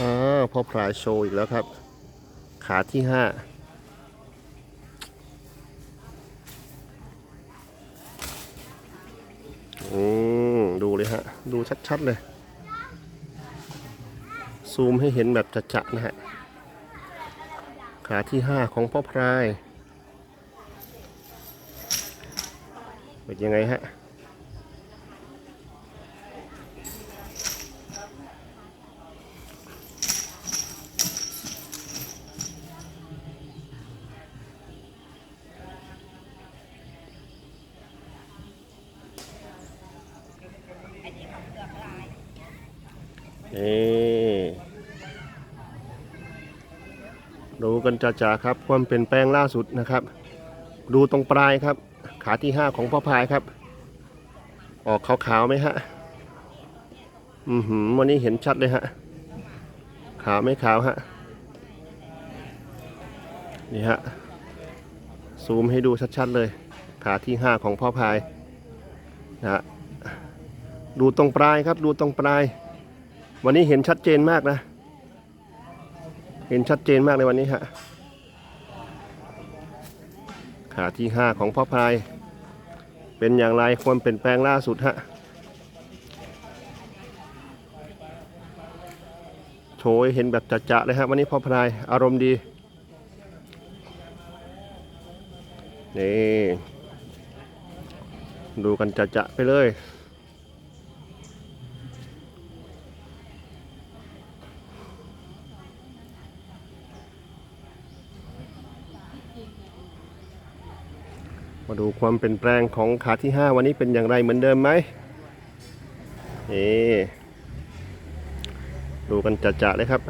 อ่าพอพลายโชว์อีกแล้วครับ ขาที่ห้าอืมดูเลยฮะ ดูชัดๆเลย ซูมให้เห็นแบบจะๆนะฮะ ขาที่ห้าของพ่อพลาย เป็นยังไงฮะ นี่ดูกันจ่าๆครับ ความเปลี่ยนแปลงล่าสุดนะครับ ดูตรงปลายครับ ขาที่ห้าของพ่อพายครับ ออกขาวๆไหมฮะ อือหือวันนี้เห็นชัดเลยฮะ ขาวไม่ขาวฮะ นี่ฮะ ซูมให้ดูชัดๆเลย ขาที่ห้าของพ่อพายนะฮะดูตรงปลายครับ ดูตรงปลาย วันนี้เห็นชัดเจนมากนะ เห็นชัดเจนมากเลยวันนี้ฮะขาที่ห้าของพ่อพาย เป็นอย่างไรความเปลี่ยนแปลงล่าสุดฮะโชว์ให้เห็นแบบจะๆเลยฮะวันนี้พ่อพายอารมณ์ดีนี่ดูกันจะๆไปเลย ดูความเปลี่ยนแปลงของขาที่ 5 วันนี้เป็นอย่างไรเหมือนเดิมไหมนี่ดูกันจัดๆเลยครับ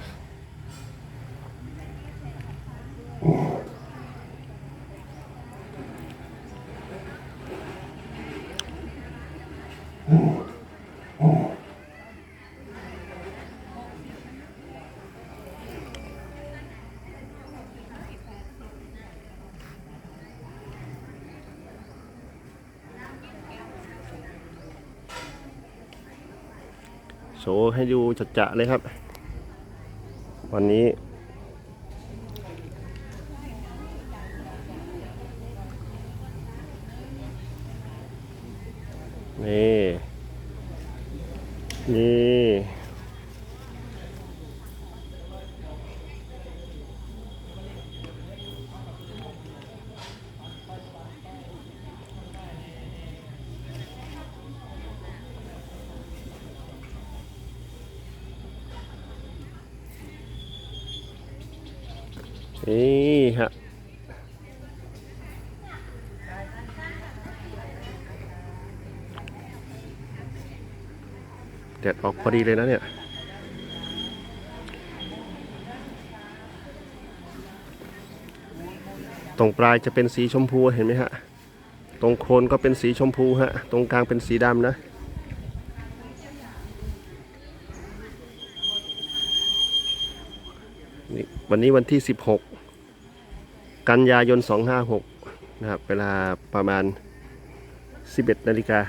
ชว์ให้ดูจัดจะเลยครับ วันนี้ นี่ นี่ นี่ฮะแดดออกพอดีเลยนะเนี่ยตรงปลายจะเป็นสีชมพูเห็นไหมฮะ ตรงโคนก็เป็นสีชมพูฮะ ตรงกลางเป็นสีดำนะ วันนี้วันที่ 16 กันยายน 256 นะครับ เวลาประมาณ 11นาฬิกา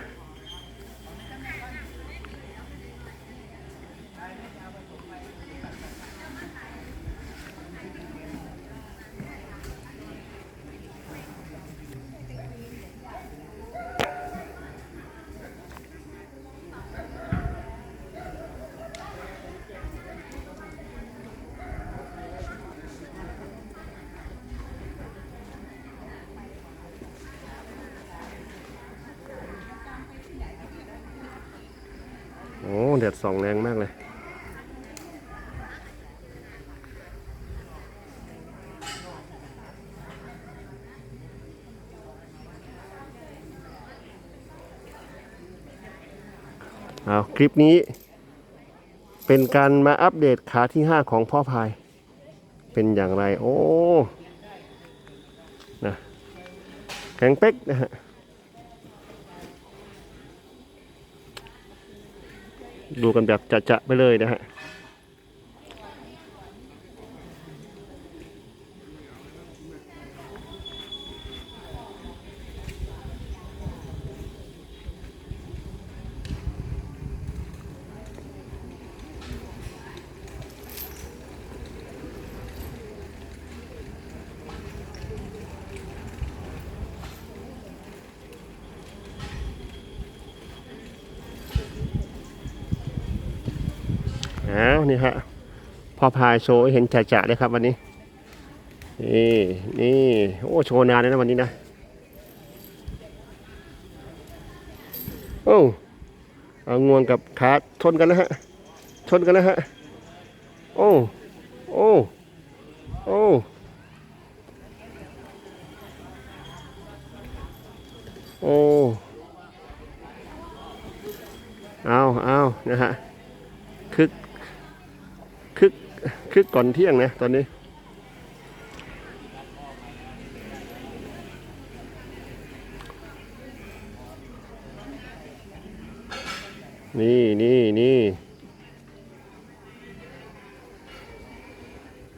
แดดส่องแรงมากเลยเอาคลิปนี้ เป็นการมาอัปเดตขาที่ 5 ของพ่อพาย เป็นอย่างไร โอ้นะแข็งเป๊กนะฮะ ดูกันแบบจะๆไปเลยนะฮะ อ้าวนี่ฮะพ่อพายโชว์เห็นจ่าๆเลยครับวันนี้ นี่นี่โอ้โชว์นานเลยนะวันนี้นะโอ้เอางวงกับขาชนกันแล้วฮะชนกันแล้วฮะโอ้โอ้โอ้โอ้เอาเอานะฮะ คึกคึกก่อนเที่ยงนะตอนนี้ นี่นี่นี่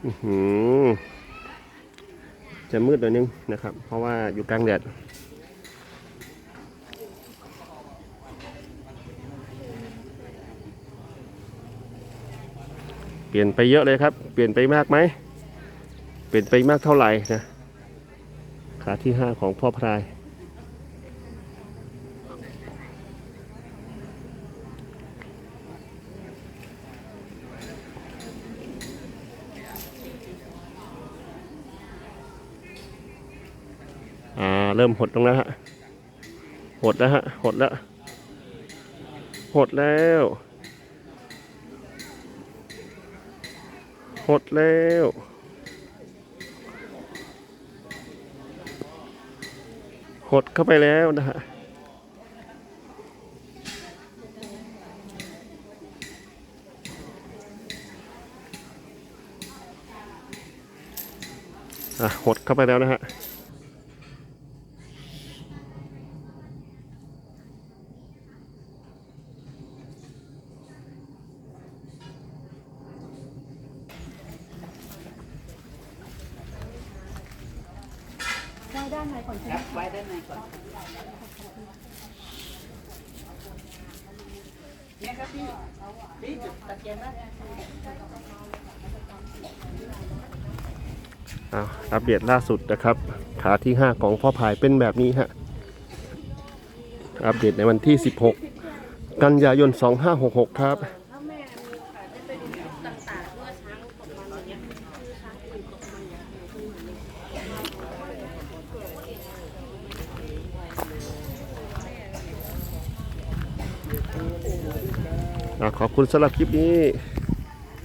อื้อหือจะมืดหน่อยนึงนะครับ เพราะว่าอยู่กลางแดด เปลี่ยนไปเยอะเลยครับ เปลี่ยนไปมากไหม เปลี่ยนไปมากเท่าไหร่นะ ขาที่ห้าของพ่อพราย อ่า เริ่มหดลงแล้วฮะ หดแล้วฮะ หดแล้ว หดแล้ว หดแล้วหดเข้าไปแล้วนะฮะอะหดเข้าไปแล้วนะฮะ ไว้ด้านในก่อนใช่ไหคมรับไว้ด้านในก่อนเนี่ยครับพี่พี่จุดตะเกียงนะอ้าวอัปเดตล่าสุดนะครับ ขาที่ 5 ของพ่อพายเป็นแบบนี้ฮะ อัปเดตในวันที่ 16 กันยายน 2566 ครับ ขอบคุณสำหรับคลิปนี้